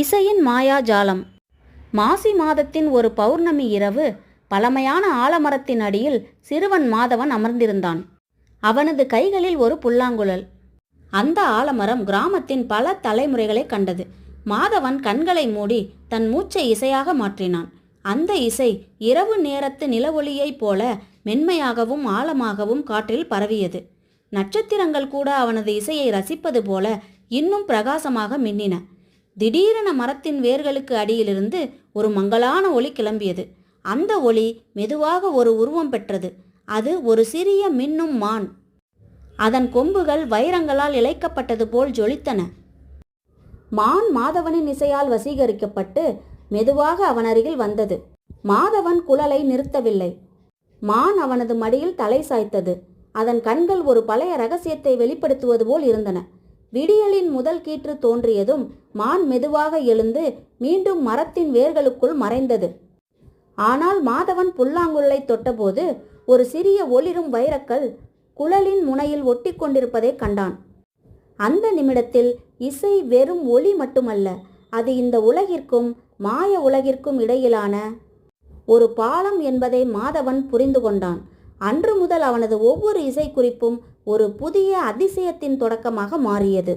இசையின் மாயாஜாலம் மாசி மாதத்தின் ஒரு பௌர்ணமி இரவு பழமையான ஆலமரத்தின் அடியில் சிறுவன் மாதவன் அமர்ந்திருந்தான். அவனது கைகளில் ஒரு புல்லாங்குழல். அந்த ஆலமரம் கிராமத்தின் பல தலைமுறைகளை கண்டது. மாதவன் கண்களை மூடி தன் மூச்சை இசையாக மாற்றினான். அந்த இசை இரவு நேரத்து நிலவொளியைப் போல மென்மையாகவும் ஆழமாகவும் காற்றில் பரவியது. நட்சத்திரங்கள் கூட அவனது இசையை ரசிப்பது போல இன்னும் பிரகாசமாக மின்னின. திடீரென மரத்தின் வேர்களுக்கு அடியிலிருந்து ஒரு மங்கலான ஒளி கிளம்பியது. அந்த ஒளி மெதுவாக ஒரு உருவம் பெற்றது. அது ஒரு சிறிய மின்னும் மான். அதன் கொம்புகள் வைரங்களால் இழைக்கப்பட்டது போல் ஜொலித்தன. மான் மாதவனின் இசையால் வசீகரிக்கப்பட்டு மெதுவாக அவன் அருகில் வந்தது. மாதவன் குழலை நிறுத்தவில்லை. மான் அவனது மடியில் தலை சாய்த்தது. அதன் கண்கள் ஒரு பழைய ரகசியத்தை வெளிப்படுத்துவது போல் இருந்தன. விடியலின் முதல் கீற்று தோன்றியதும் மான் மெதுவாக எழுந்து மீண்டும் மரத்தின் வேர்களுக்குள் மறைந்தது. ஆனால் மாதவன் புல்லாங்குழலை தொட்டபோது ஒரு சிறிய ஒளிரும் வைரக்கல் குழலின் முனையில் ஒட்டி கொண்டிருப்பதை கண்டான். அந்த நிமிடத்தில் இசை வெறும் ஒளி மட்டுமல்ல அது இந்த உலகிற்கும் மாய உலகிற்கும் இடையிலான ஒரு பாலம் என்பதை மாதவன் புரிந்து கொண்டான். அன்று முதல் அவனது ஒவ்வொரு இசைக்குறிப்பும் ஒரு புதிய அதிசயத்தின் தொடக்கமாக மாறியது.